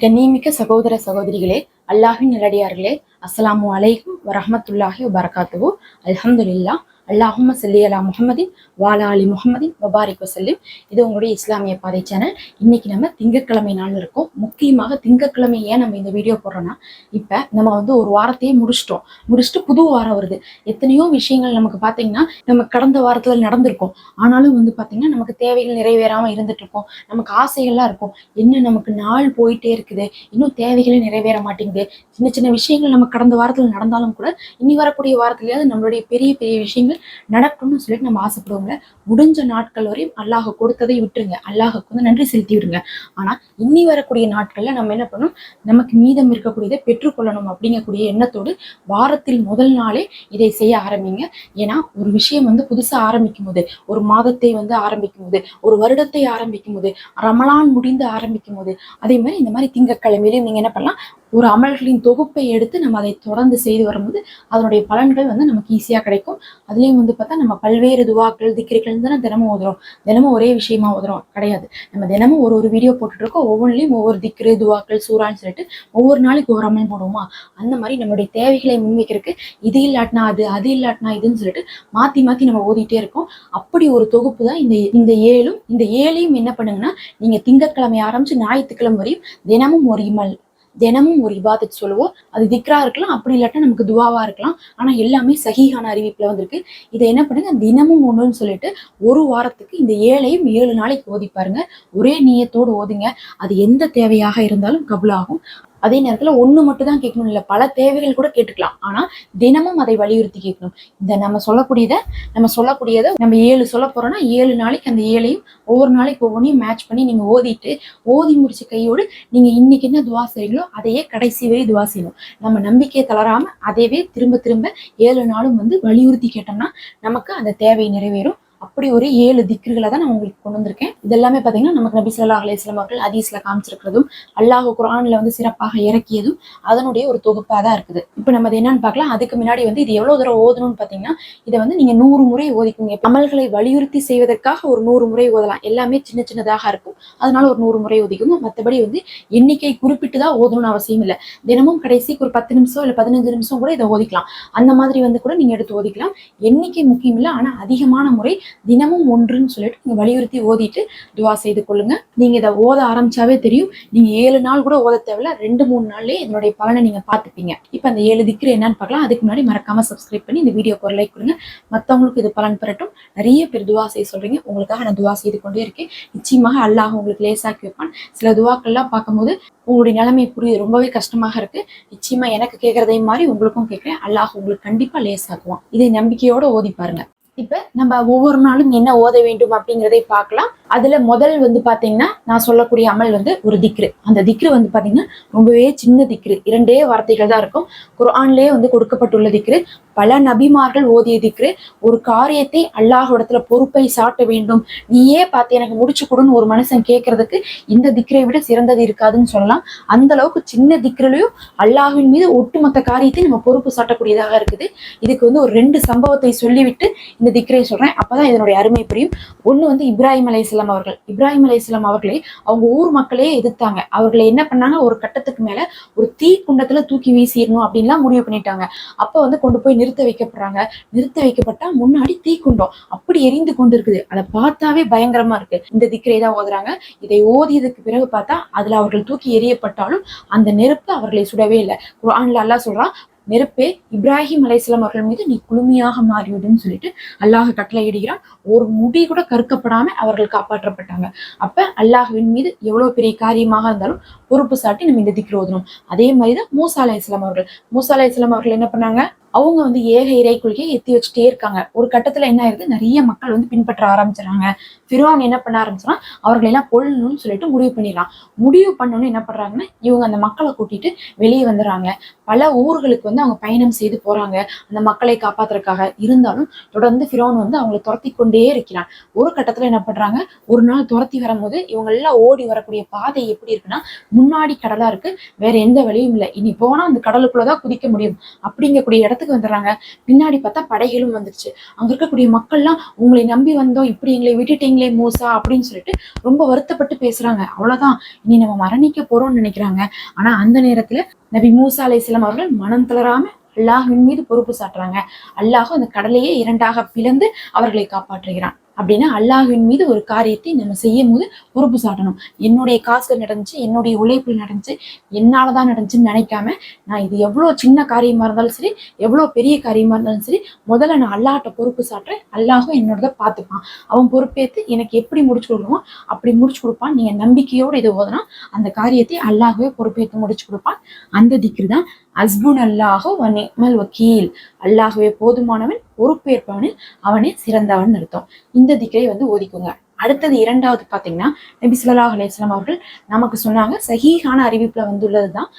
கண்ணியமிக்க சகோதர சகோதரிகளே அல்லாஹின் நிலடியார்களே அஸ்ஸலாமு அலைக்கும் வரமத்துல்லாஹி வபரகாத்துஹு. அலமதுல்லா அல்லாஹும் சல்லி அலா முஹம்மதின் வாலா அலி முஹம்மதின் வபாரிக் வசல்லிம். இது உங்களுடைய இஸ்லாமிய பாதை சேனல் இன்னைக்கு நம்ம திங்கட்கிழமை நாள் இருக்கோம். முக்கியமாக திங்கட்கிழமை ஏன் நம்ம இந்த வீடியோ போடுறோம்னா இப்போ நம்ம வந்து ஒரு வாரத்தையே முடிச்சிட்டோம். முடிச்சுட்டு புது வாரம் வருது. எத்தனையோ விஷயங்கள் நமக்கு பார்த்தீங்கன்னா நம்ம கடந்த வாரத்தில் நடந்திருக்கும். ஆனாலும் வந்து பார்த்தீங்கன்னா நமக்கு தேவைகள் நிறைவேறாமல் இருந்துட்டு இருக்கோம். நமக்கு ஆசைகள்லாம் இருக்கும். என்ன நமக்கு நாள் போயிட்டே இருக்குது? இன்னும் தேவைகளே நிறைவேற மாட்டேங்குது. சின்ன சின்ன விஷயங்கள் நம்ம கடந்த வாரத்தில் நடந்தாலும் கூட இனி வரக்கூடிய வாரத்துலயாவது நம்மளுடைய பெரிய பெரிய விஷயங்கள் நடக்கணும்னு சொல்லிட்டு நம்ம ஆசைப்படுவோம்ல. முடிஞ்ச நாட்கள் வரையும் அல்லாஹ் கொடுத்ததை விட்டுருங்க. அல்லாஹுக்கு வந்து நன்றி செலுத்தி விடுங்க. ஆனா இன்னி வரக்கூடிய நாட்கள்ல நம்ம என்ன பண்ணணும்? நமக்கு மீதம் இருக்கக்கூடியதை பெற்றுக்கொள்ளணும் அப்படிங்கக்கூடிய எண்ணத்தோடு வாரத்தில் முதல் நாளே இதை செய்ய ஆரம்பிங்க. ஏன்னா ஒரு விஷயம் வந்து புதுசா ஆரம்பிக்கும் போது ஒரு மாதத்தை வந்து ஆரம்பிக்கும் போது ஒரு வருடத்தை ஆரம்பிக்கும் போது ரமலான் முடிந்து ஆரம்பிக்கும் போது அதே மாதிரி இந்த மாதிரி திங்கக்கிழமையிலையும் நீங்க என்ன பண்ணலாம்? ஒரு அமல்களின் தொகுப்பை எடுத்து நம்ம அதை தொடர்ந்து செய்து வரும்போது அதனுடைய பலன்கள் வந்து நமக்கு ஈஸியாக கிடைக்கும். அதுலேயும் வந்து பார்த்தா நம்ம பல்வேறு துவாக்கள் திக்கிரிகள் தானே தினமும் ஓதுறோம். தினமும் ஒரே விஷயமா ஓதுறோம். கிடையாது. நம்ம தினமும் ஒரு ஒரு வீடியோ போட்டுட்ருக்கோம் ஒவ்வொன்றிலையும் ஒவ்வொரு திக்ரு துவாக்கள் சூறான்னு சொல்லிட்டு ஒவ்வொரு நாளைக்கு ஒரு அமல் போடுவோமா? அந்த மாதிரி நம்மளுடைய தேவைகளை முன்வைக்கிறதுக்கு இது இல்லாட்டினா அது அது இல்லாட்டினா இதுன்னு சொல்லிட்டு மாற்றி மாற்றி நம்ம ஓதிட்டே இருக்கோம். அப்படி ஒரு தொகுப்பு தான் இந்த இந்த ஏழும். இந்த ஏழையும் என்ன பண்ணுங்கன்னா நீங்கள் திங்கட்கிழமை ஆரம்பித்து ஞாயிற்றுக்கிழமை வரையும் தினமும் ஒரு இமல். தினமும் ஒரு இபாதத் சொல்லுவோம். அது திக்ரா இருக்கலாம் அப்படி இல்லாட்டா நமக்கு துவாவா இருக்கலாம். ஆனா எல்லாமே சகிஹான அறிவிப்புல வந்திருக்கு. இதை என்ன பண்ணுங்க? தினமும் ஒண்ணுன்னு சொல்லிட்டு ஒரு வாரத்துக்கு இந்த ஏழையும் ஏழு நாளைக்கு ஓதி பாருங்க. ஒரே நீயத்தோடு ஓதுங்க. அது எந்த தேவையாக இருந்தாலும் கபுலாகும். அதே நேரத்துல ஒண்ணு மட்டும் தான் கேட்கணும். இல்ல பல தேவைகள் கூட கேட்டுக்கலாம். ஆனா தினமும் அதை வலியுறுத்தி கேட்கணும். இந்த நம்ம சொல்லக்கூடியதை நம்ம சொல்லக்கூடியதை நம்ம ஏழு சொல்ல போறோம்னா ஏழு நாளைக்கு அந்த ஏழையும் ஒவ்வொரு நாளைக்கு ஒவ்வொன்றையும் மேட்ச் பண்ணி நீங்க ஓதிட்டு ஓதி முடிச்ச கையோடு நீங்க இன்னைக்கு என்ன துவா செய்றீங்களோ அதையே கடைசி வரை துவா செய்யணும். நம்ம நம்பிக்கையை தளராம அதையவே திரும்ப திரும்ப ஏழு நாளும் வந்து வலியுறுத்தி கேட்டோம்னா நமக்கு அந்த தேவை நிறைவேறும். அப்படி ஒரு ஏழு திக்ருகளை தான் நான் உங்களுக்கு கொண்டு வந்திருக்கேன். இதெல்லாமே பார்த்தீங்கன்னா நமக்கு நபி ஸல்லல்லாஹு அலைஹி அவர்கள் ஹதீஸ்ல காமிச்சிருக்கிறதும் அல்லாஹ் குரானில் வந்து சிறப்பாக இறக்கியதும் அதனுடைய ஒரு தொகுப்பாக தான் இருக்குது. இப்போ நம்ம அது என்னன்னு பார்க்கலாம். அதுக்கு முன்னாடி வந்து இது எவ்வளோ தூரம் ஓதணும்னு பார்த்தீங்கன்னா இதை வந்து நீங்கள் நூறு முறை ஓதிக்குங்க. அமல்களை வலியுறுத்தி செய்வதற்காக ஒரு நூறு முறை ஓதலாம். எல்லாமே சின்ன சின்னதாக இருக்கும். அதனால ஒரு நூறு முறை ஓதிக்குங்க மற்றபடி வந்து எண்ணிக்கை குறிப்பிட்டு தான் ஓதணும்னு அவசியம் இல்லை. தினமும் கடைசிக்கு ஒரு பத்து நிமிஷம் இல்லை பதினஞ்சு நிமிஷம் கூட இதை ஓதிக்கலாம். அந்த மாதிரி வந்து கூட நீங்கள் எடுத்து ஓதிக்கலாம். எண்ணிக்கை முக்கியம் இல்லை. ஆனால் அதிகமான முறை தினமும் ஒன்றுன்னு சொல்லிட்டு நீங்க வலியுறுத்தி ஓதிட்டு துவா செய்து கொள்ளுங்க. நீங்க இதை ஓத ஆரம்பிச்சாவே தெரியும். நீங்க ஏழு நாள் கூட ஓத தேவையில்ல. ரெண்டு மூணு நாள்லயே இதனுடைய பலனை நீங்க பார்த்துப்பீங்க. இப்போ அந்த ஏழு திக்ரு என்னன்னு பார்க்கலாம். அதுக்கு முன்னாடி மறக்காம சப்ஸ்கிரைப் பண்ணி இந்த வீடியோக்கு ஒரு லைக் கொடுங்க. மற்றவங்களுக்கு இது பலன் பெறட்டும். நிறைய பேர் துவா செய்ய சொல்றீங்க. உங்களுக்காக நான் துவா செய்து கொண்டே இருக்கேன். நிச்சயமாக அல்லாஹ் உங்களுக்கு லேசாக்கி வைப்பான். சில துவாக்கள்லாம் பார்க்கும்போது உங்களுடைய நிலைமை புரியுது. ரொம்பவே கஷ்டமாக இருக்கு. நிச்சயமா எனக்கு கேட்கறதையும் மாதிரி உங்களுக்கும் கேட்கிறேன். அல்லாஹ் உங்களுக்கு கண்டிப்பா லேசாக்குவான். இதை நம்பிக்கையோட ஓதி பாருங்க. இப்ப நம்ம ஒவ்வொரு நாளும் என்ன ஓத வேண்டும் அப்படிங்கிறதை பார்க்கலாம். அதுல முதல் வந்து பாத்தீங்கன்னா நான் சொல்லக்கூடிய அமல் வந்து ஒரு திக்ரு. அந்த திக்ரு வந்து பாத்தீங்கன்னா ரொம்பவே சின்ன திக்ரு. இரண்டே வார்த்தைகள் தான் இருக்கும். குரான்லேயே வந்து கொடுக்கப்பட்டுள்ள திக்ரு. பல நபிமார்கள் ஓதிய திக்ரு. ஒரு காரியத்தை அல்லாஹோடத்துல பொறுப்பை சாட்ட வேண்டும். நீயே பார்த்து எனக்கு முடிச்சு கொடுன்னு ஒரு மனுஷன் கேட்கறதுக்கு இந்த திக்ரை விட சிறந்தது இருக்காதுன்னு சொல்லலாம். அந்த அளவுக்கு சின்ன திக்ரிலையும் அல்லாஹின் மீது ஒட்டுமொத்த காரியத்தை நம்ம பொறுப்பு சாட்டக்கூடியதாக இருக்குது. இதுக்கு வந்து ஒரு ரெண்டு சம்பவத்தை சொல்லிவிட்டு இந்த திக்ரை சொல்றேன். அப்பதான் இதனுடைய அருமை புரியும். ஒண்ணு வந்து இப்ராஹிம் இஸ்லாம் அவர்கள் இப்ராஹிம் அலைஹிஸ்ஸலாம் அவர்களே அவங்க ஊர் மக்களே எதிர்த்தாங்க. அவர்களை என்ன பண்ணாங்க? ஒரு கட்டத்துக்கு மேல ஒரு தீ குண்டத்துல தூக்கி வீசிடணும் அப்படின்லாம் முடிவு பண்ணிட்டாங்க. அப்ப வந்து கொண்டு போய் நிறுத்த வைக்கப்படுறாங்க. நிறுத்த வைக்கப்பட்டா முன்னாடி தீ குண்டம் அப்படி எரிந்து கொண்டு இருக்குது அதை பார்த்தாவே பயங்கரமா இருக்கு. இந்த திக்கரை தான் ஓதுறாங்க. இதை ஓதியதுக்கு பிறகு பார்த்தா அதுல அவர்கள் தூக்கி எறியப்பட்டாலும் அந்த நெருப்பு அவர்களை சுடவே இல்லை. குரான்ல அல்லா சொல்றான் நெருப்பே இப்ராஹிம் அலைஹிஸ்ஸலாம் அவர்கள் மீது நீ குளுமையாக மாறிவிடுன்னு சொல்லிட்டு அல்லாஹ் கட்டளையிடுகிறான். ஒரு முடி கூட கற்கப்படாம அவர்கள் காப்பாற்றப்பட்டாங்க. அப்ப அல்லாஹுவின் மீது எவ்வளவு பெரிய காரியமாக இருந்தாலும் பொறுப்பு சாட்டி நம்ம இந்த திக்ரு ஓதணும். அதே மாதிரி தான் மூசா அலைஹிஸ்ஸலாம் அவர்கள். மூசா அலைஹிஸ்ஸலாம் அவர்கள் என்ன பண்ணாங்க? அவங்க வந்து ஏக இறை கொள்கையை எத்தி வச்சுட்டே இருக்காங்க. ஒரு கட்டத்துல என்ன ஆயிருது? நிறைய மக்கள் வந்து பின்பற்ற ஆரம்பிச்சிடறாங்க. ஃபிரோன் என்ன பண்ண ஆரம்பிச்சுன்னா அவர்களை எல்லாம் கொள்ளணும்னு சொல்லிட்டு முடிவு பண்ணிடலாம் முடிவு பண்ணணும்னு என்ன பண்றாங்கன்னா இவங்க அந்த மக்களை கூட்டிட்டு வெளியே வந்துடுறாங்க. பல ஊர்களுக்கு வந்து அவங்க பயணம் செய்து போறாங்க. அந்த மக்களை காப்பாத்துறதுக்காக. இருந்தாலும் தொடர்ந்து ஃபிரோன் வந்து அவங்களை துரத்தி கொண்டே இருக்கிறான். ஒரு கட்டத்துல என்ன பண்றாங்க? ஒரு நாள் துரத்தி வரும்போது இவங்க எல்லாம் ஓடி வரக்கூடிய பாதை எப்படி இருக்குன்னா முன்னாடி கடலா இருக்கு. வேற எந்த வழியும் இல்லை. இனி போனா அந்த கடலுக்குள்ளதான் குதிக்க முடியும். அப்படிங்கக்கூடிய இடத்துல இடத்துக்கு வந்துடுறாங்க. பின்னாடி பார்த்தா படைகளும் வந்துருச்சு. அங்க இருக்கக்கூடிய மக்கள்லாம் உங்களை நம்பி வந்தோம் இப்படி எங்களை விட்டுட்டீங்களே மூசா அப்படின்னு சொல்லிட்டு ரொம்ப வருத்தப்பட்டு பேசுறாங்க. அவ்வளவுதான். இனி நம்ம மரணிக்க போறோம்னு நினைக்கிறாங்க. ஆனா அந்த நேரத்துல நபி மூசா அலைஹிஸ்ஸலாம் அவர்கள் மனம் தளராம அல்லாஹின் மீது பொறுப்பு சாட்டுறாங்க. அல்லாஹும் அந்த கடலையே இரண்டாக பிளந்து அவர்களை காப்பாற்றுகிறான். அப்படின்னா அல்லாஹின் மீது ஒரு காரியத்தை நம்ம செய்யும் போது பொறுப்பு சாட்டணும். என்னுடைய காசுல நடந்துச்சு என்னுடைய உழைப்பில் நடந்துச்சு என்னாலதான் நடந்துச்சுன்னு நினைக்காம நான் இது எவ்வளோ சின்ன காரியமாக இருந்தாலும் சரி எவ்வளோ பெரிய காரியமாக இருந்தாலும் சரி முதல்ல நான் அல்லாட்ட பொறுப்பு சாட்டுறேன். அல்லாஹும் என்னோடத பார்த்துப்பான். அவன் பொறுப்பேற்று எனக்கு எப்படி முடிச்சு கொடுக்கணுமோ அப்படி முடிச்சு கொடுப்பான். நீங்கள் நம்பிக்கையோடு இதை ஓதுனா அந்த காரியத்தை அல்லாஹுவே பொறுப்பேற்று முடிச்சு கொடுப்பான். அந்த திக்ரு தான் அஸ்புன் அல்லாஹோ வனிமல் வக்கீல். அல்லாஹுவே போதுமானவன் பொறுப்பேற்பவனில் அவனே சிறந்தவன் அர்த்தம். இந்த திக்கை வந்து ஓதிக்குங்க. அடுத்தது இரண்டாவது பாத்தீங்கன்னா நபி ஸல்லல்லாஹு அலையம் அவர்கள் நமக்கு சொன்னாங்க சஹீஹான அறிவிப்புல வந்துள்ளதுதான்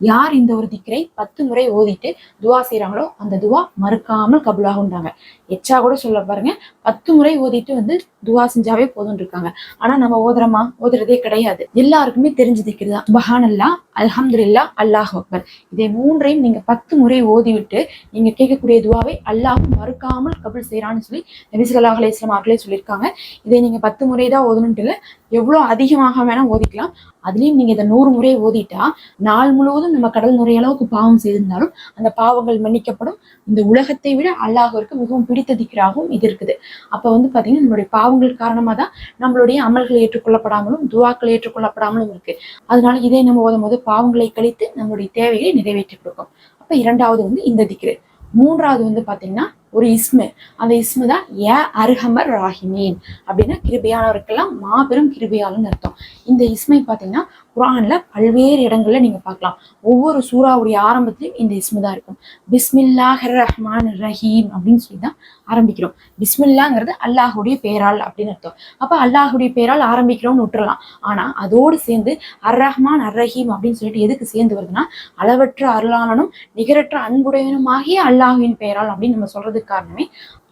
யார் இந்த ஒரு திக்கரை பத்து முறை ஓதிட்டு துவா செய்கிறாங்களோ அந்த துவா மறுக்காமல் கபுலாகுன்றாங்க எச்சா கூட சொல்ல பாருங்க பத்து முறை ஓதிட்டு வந்து துவா செஞ்சாவே போதும் இருக்காங்க. ஆனா நம்ம ஓதுறோமா? ஓதுறதே கிடையாது. எல்லாருக்குமே தெரிஞ்சு திக்கிறது தான். பஹானல்லா அல்ஹம்துல்லா அல்லாஹ் அக்பர். இதை மூன்றையும் நீங்க பத்து முறை ஓதிவிட்டு நீங்க கேட்கக்கூடிய துவாவை அல்லாஹ் மறுக்காமல் கபுல் செய்யறான்னு சொல்லி நபி அலி இஸ்லாம் அவர்களே சொல்லியிருக்காங்க. இதை நீங்க பத்து முறை தான் ஓதணுன்ட்டு இல்லை எவ்வளோ அதிகமாக வேணா ஓதிக்கலாம். அதுலயும் நீங்க இதை நூறு முறை ஓதிட்டா நாள் முழுவதும் நம்ம கடல் நுரைய அளவுக்கு பாவம் செய்திருந்தாலும் அந்த பாவங்கள் மன்னிக்கப்படும். இந்த உலகத்தை விட அல்லாஹருக்கு மிகவும் பிடித்த திக்ராகவும் இது இருக்குது. அப்ப வந்து பாத்தீங்கன்னா நம்மளுடைய பாவங்கள் காரணமாக தான் நம்மளுடைய அமல்கள் ஏற்றுக்கொள்ளப்படாமலும் துவாக்கள் ஏற்றுக்கொள்ளப்படாமலும் இருக்கு. அதனால இதை நம்ம ஓதும் போது பாவங்களை கழித்து நம்மளுடைய தேவைகளை நிறைவேற்றி கொடுக்கும். அப்ப இரண்டாவது வந்து இந்த திக்ரு. மூன்றாவது வந்து பாத்தீங்கன்னா ஒரு இஸ்மு. அந்த இஸ்மு தான் ஏ அருகமர் ராகிமீன் அப்படின்னா கிருபியானவருக்கெல்லாம் மாபெரும் கிருபியாளன்னு அர்த்தம். இந்த இஸ்மை பார்த்தீங்கன்னா குரான்ல பல்வேறு இடங்கள்ல நீங்க பார்க்கலாம். ஒவ்வொரு சூறாவுடைய ஆரம்பத்திலையும் இந்த இஸ்மு தான் இருக்கும். பிஸ்மில்லாஹ் ரஹ்மான் ரஹீம் அப்படின்னு சொல்லி தான் ஆரம்பிக்கிறோம். பிஸ்மில்லாங்கிறது அல்லாஹுடைய பேரால் அப்படின்னு அர்த்தம். அப்போ அல்லாஹுடைய பேரால் ஆரம்பிக்கிறோம்னு விட்டுறலாம். ஆனா அதோடு சேர்ந்து அர் ரஹ்மான் அர் ரஹீம் அப்படின்னு சொல்லிட்டு எதுக்கு சேர்ந்து வருதுன்னா அளவற்ற அருளாளனும் நிகரற்ற அன்புடையவனுமாகிய அல்லாஹுவின் பெயரால் அப்படின்னு நம்ம சொல்றது சொல்றதுக்கு காரணமே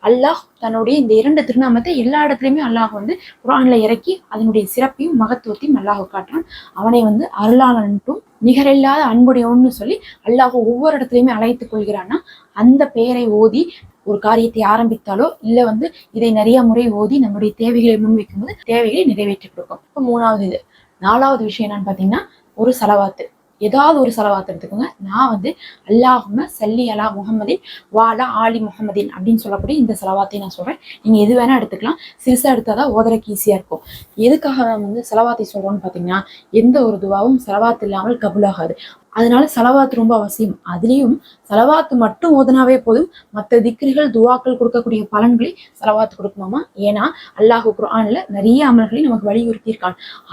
அல்லாஹ் தன்னுடைய இந்த இரண்டு திருநாமத்தை எல்லா இடத்துலையுமே அல்லாஹ் வந்து குரான்ல இறக்கி அதனுடைய சிறப்பையும் மகத்துவத்தையும் அல்லாஹ் காட்டுறான். அவனை வந்து அருளாளன்ட்டும் நிகரில்லாத அன்புடையவன்னு சொல்லி அல்லாஹ் ஒவ்வொரு இடத்துலையுமே அழைத்துக் கொள்கிறான்னா அந்த பெயரை ஓதி ஒரு காரியத்தை ஆரம்பித்தாலோ இல்ல வந்து இதை நிறைய முறை ஓதி நம்முடைய தேவைகளை முன்வைக்கும் போது தேவைகளை நிறைவேற்றி கொடுக்கும். இப்போ மூணாவது இது. நாலாவது விஷயம் என்னன்னு பாத்தீங்கன்னா ஒரு செலவாத்து. ஏதாவது ஒரு செலவாத்து எடுத்துக்கோங்க. நான் வந்து அல்லாஹும சல்லி அலா முகமதின் வாலா ஆலி முகமதின் அப்படின்னு சொல்லக்கூடிய இந்த செலவாத்தையும் நான் சொல்றேன். நீங்க எது வேணா எடுத்துக்கலாம். சிறுசா எடுத்தாதான் ஓதறக்கு ஈஸியா இருக்கும். எதுக்காக நம்ம வந்து செலவாத்தை சொல்றோம்னு பாத்தீங்கன்னா எந்த ஒரு துவாவும் செலவாத்து இல்லாமல் கபுலாகாது. அதனால செலவாத்து ரொம்ப அவசியம். அதுலேயும் செலவாத்து மட்டும் ஓதுனாவே போதும். மற்ற திக்ரிகள் துவாக்கள் கொடுக்கக்கூடிய பலன்களை செலவாத்து கொடுக்குமாமா? ஏன்னா அல்லாஹு குரானில் நிறைய அமல்களை நமக்கு வலியுறுத்தி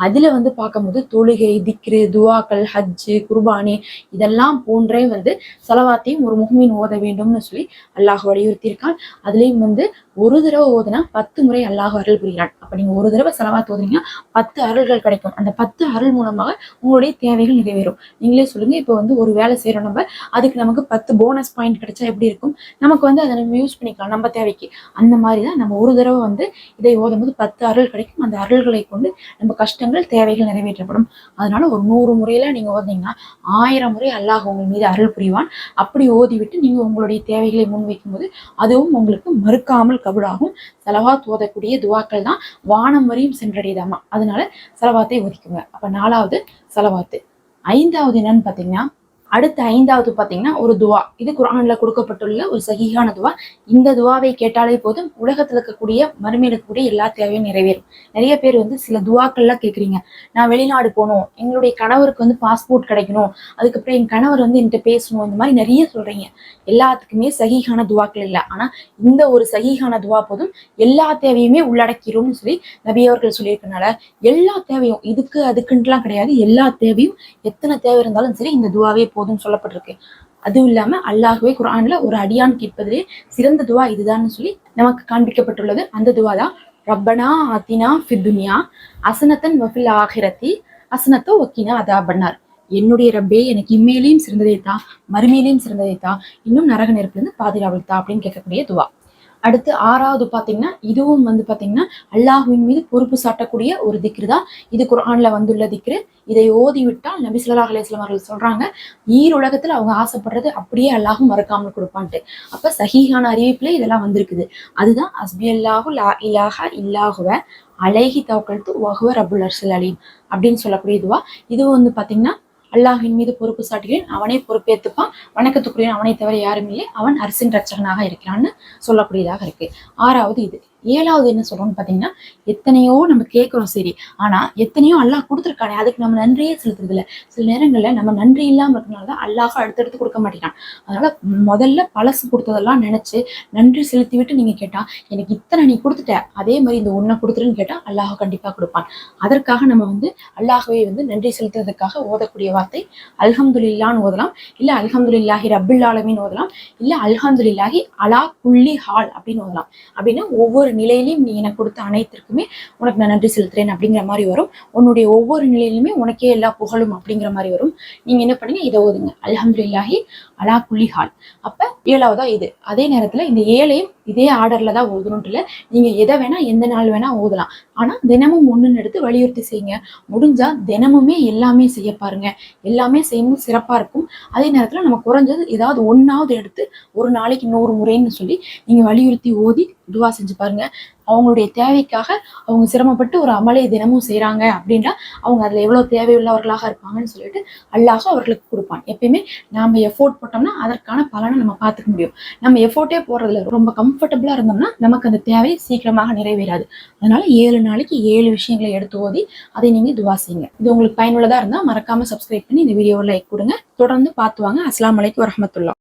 அதில் வந்து பார்க்கும்போது தொழுகை திக்ரு துவாக்கள் ஹஜ்ஜு குர்பானி இதெல்லாம் போன்றே வந்து செலவாத்தையும் ஒரு முகமீன் ஓத வேண்டும்னு சொல்லி அல்லாஹ் வலியுறுத்தி அதுலேயும் வந்து ஒரு தடவை ஓதுனா பத்து முறை அல்லாஹ் அருள் புரிகிறான். அப்ப நீங்க ஒரு தடவை செலவாத்து ஓதுனீங்கன்னா பத்து அருள்கள் கிடைக்கும். அந்த பத்து அருள் மூலமாக உங்களுடைய தேவைகள் நிறைவேறும். நீங்களே சொல்லுங்க இப்போ வந்து ஒரு வேலை செய்யறோம் நம்ம அதுக்கு நமக்கு பத்து போனஸ் பாயிண்ட் கிடைச்சா எப்படி இருக்கும்? நமக்கு வந்து அதை நம்ம யூஸ் பண்ணிக்கலாம் நம்ம தேவைக்கு. அந்த மாதிரி தான் நம்ம ஒரு தடவை வந்து இதை ஓதும் போது பத்து அருள் கிடைக்கும். அந்த அருள்களை கொண்டு நம்ம கஷ்டங்கள் தேவைகள் நிறைவேற்றப்படும். அதனால ஒரு நூறு முறையில நீங்க ஓதுனீங்கன்னா ஆயிரம் முறை அல்லாஹ் உங்கள் மீது அருள் புரிவான். அப்படி ஓதிவிட்டு நீங்க உங்களுடைய தேவைகளை முன்வைக்கும் போது அதுவும் உங்களுக்கு மறுக்காமல் கபுலாகும் செலவாத் ஓதக்கூடிய துவாக்கள் தான் வானம் வரையும் சென்றடையதாமா. அதனால செலவாத்தை ஒதுக்குங்க அப்ப நாலாவது செலவாத்து. ஐந்தாவது என்னன்னு பாத்தீங்கன்னா அடுத்து ஐந்தாவது பார்த்தீங்கன்னா ஒரு துவா. இது குரானில் கொடுக்கப்பட்டுள்ள ஒரு சகிகான துவா. இந்த துவாவை கேட்டாலே போதும் உலகத்துல இருக்கக்கூடிய மறுமையில் இருக்கக்கூடிய எல்லா தேவையும் நிறைவேறும். நிறைய பேர் வந்து சில துவாக்கள்லாம் கேட்குறீங்க நான் வெளிநாடு போகணும் எங்களுடைய கணவருக்கு வந்து பாஸ்போர்ட் கிடைக்கணும் அதுக்கப்புறம் என் கணவர் வந்து என்கிட்ட பேசணும் இந்த மாதிரி நிறைய சொல்றீங்க. எல்லாத்துக்குமே சகிகான துவாக்கள் இல்லை. ஆனா இந்த ஒரு சகிகான துவா போதும் எல்லா தேவையுமே உள்ளடக்கிறோம்னு சொல்லி நபியவர்கள் சொல்லியிருக்கனால எல்லா தேவையும் இதுக்கு அதுக்குன்ட்டுலாம் கிடையாது. எல்லா தேவையும் எத்தனை தேவை இருந்தாலும் சரி இந்த துவாவே போதும்னு சொல்லப்பட்டிருக்கு. அதுவும் இல்லாம அல்லாஹுவே குரான்ல ஒரு அடியான் கேட்பதிலே சிறந்த துவா இதுதான் சொல்லி நமக்கு காண்பிக்கப்பட்டுள்ளது. அந்த துவா தான் ரப்பனா அத்தினா ஃபித்துனியா அசனத்தன் வஃபில் ஆகிரத்தி அசனத்தோ ஒக்கினா அதா பண்ணார் என்னுடைய ரப்பே எனக்கு இம்மையிலையும் சிறந்ததை தான் மறுமையிலையும் சிறந்ததை தான் இன்னும் நரக நெருப்புலேருந்து பாதுகாவல் தான் அப்படின்னு கேட்கக்கூடிய துவா. அடுத்து ஆறாவது பார்த்தீங்கன்னா இதுவும் வந்து பார்த்தீங்கன்னா அல்லாஹுவின் மீது பொறுப்பு சாட்டக்கூடிய ஒரு திக்ரு தான் இது குரானில் வந்துள்ள திக்ரு. இதை ஓதி விட்டால் நபி சொல்லா அலிஸ்லாம் வஸல்லம் அவர்கள் சொல்றாங்க ஈருலகத்துல அவங்க ஆசைப்படுறது அப்படியே அல்லாஹும் மறக்காமல் கொடுப்பான்ட்டு. அப்போ சஹீஹான அறிவிப்பில் இதெல்லாம் வந்திருக்குது. அதுதான் அஸ்பி அல்லாஹு லா இலாஹா இல்லாஹுவ அலைஹி தவக்கழுத்து வகுவ ரபுல் அர்சல் அலீம் அப்படின்னு சொல்லக்கூடிய இதுவா இது வந்து பார்த்தீங்கன்னா அல்லாஹின் மீது பொறுப்பு சாட்டுகிறேன். அவனே பொறுப்பேற்றுப்பான் வணக்கத்துக்குரியன் அவனை தவிர யாரும் இல்லை. அவன் அரசின் ரச்சகனாக இருக்கிறான்னு சொல்லக்கூடியதாக இருக்கு. ஆறாவது இது. ஏழாவது என்ன சொல்றோம்னு பாத்தீங்கன்னா எத்தனையோ நம்ம கேட்குறோம் சரி ஆனா எத்தனையோ அல்லாஹ் கொடுத்துருக்கானே அதுக்கு நம்ம நன்றியே செலுத்துறது இல்ல சில நேரங்கள்ல நம்ம நன்றி இல்லாம இருக்கனால தான் அல்லாஹ் அடுத்தடுத்து கொடுக்க மாட்டேங்கிறான். அதனால முதல்ல பழசு கொடுத்ததெல்லாம் நினைச்சு நன்றி செலுத்தி விட்டு நீங்க கேட்டா எனக்கு இத்தனை நீ கொடுத்துட்ட அதே மாதிரி இந்த ஒன்றை கொடுத்துருன்னு கேட்டா அல்லாஹ் கண்டிப்பா கொடுப்பான். அதற்காக நம்ம வந்து அல்லாஹ்வை வந்து நன்றி செலுத்துறதுக்காக ஓதக்கூடிய வார்த்தை அல்ஹம்துலில்லான்னு ஓதலாம். இல்ல அல்ஹம்துலில்லாஹி ரபுல்லாலமின்னு ஓதலாம். இல்ல அல்ஹம்துலில்லாஹி அலா புள்ளி ஹால் அப்படின்னு ஓதலாம். அப்படின்னா ஒவ்வொரு நிலையிலையும் நீ எனக்கு கொடுத்த அனைத்திற்குமே உனக்கு நான் நன்றி செலுத்துறேன் அப்படிங்கிற மாதிரி வரும். உன்னுடைய ஒவ்வொரு நிலையிலுமே உனக்கே எல்லா புகழும் அப்படிங்கிற மாதிரி வரும். நீங்க என்ன பண்ணுங்க இதை ஓதுங்க. அல்ஹம்துலில்லாஹி அலா குலிஹால் அப்போ அப்ப ஏழாவதா இது. அதே நேரத்துல இந்த ஏழையும் இதே ஆர்டர்ல தான் ஓதணும்ட்டு இல்லை நீங்க எதை வேணா எந்த நாள் வேணா ஓதலாம். ஆனா தினமும் ஒண்ணுன்னு எடுத்து வலியுறுத்தி செய்யுங்க. முடிஞ்சா தினமுமே எல்லாமே செய்ய பாருங்க. எல்லாமே செய்யணும் சிறப்பா இருக்கும். அதே நேரத்துல நம்ம குறைஞ்சது ஏதாவது ஒன்றாவது எடுத்து ஒரு நாளைக்கு நூறு முறைன்னு சொல்லி நீங்க வலியுறுத்தி ஓதி துவா செஞ்சு பாருங்க. அவங்களுடைய தேவைக்காக அவங்க சிரமப்பட்டு ஒரு அமலை தினமும் செய்றாங்க அப்படின்னா அவங்க அதில் எவ்வளவு தேவையுள்ளவர்களாக இருப்பாங்கன்னு சொல்லிட்டு அல்லாஹ் அவர்களுக்கு கொடுப்பான். எப்பயுமே நாம எஃபோர்ட் போட்டோம்னா அதற்கான பலனை நம்ம பார்த்துக்க முடியும். நம்ம எஃபோர்ட்டே போடுறதுல ரொம்ப கம்ஃபர்டபுளாக இருந்தோம்னா நமக்கு அந்த தேவை சீக்கிரமாக நிறைவேறாது. அதனால ஏழு நாளைக்கு ஏழு விஷயங்களை எடுத்து ஓதி அதை நீங்கள் துவா செய்யுங்க. இது உங்களுக்கு பயனுள்ளதாக இருந்தால் மறக்காமல் சப்ஸ்கிரைப் பண்ணி இந்த வீடியோவில் லைக் கொடுங்க. தொடர்ந்து பார்த்துவாங்க அஸ்லாம் வலைக்கு அலைக்கும்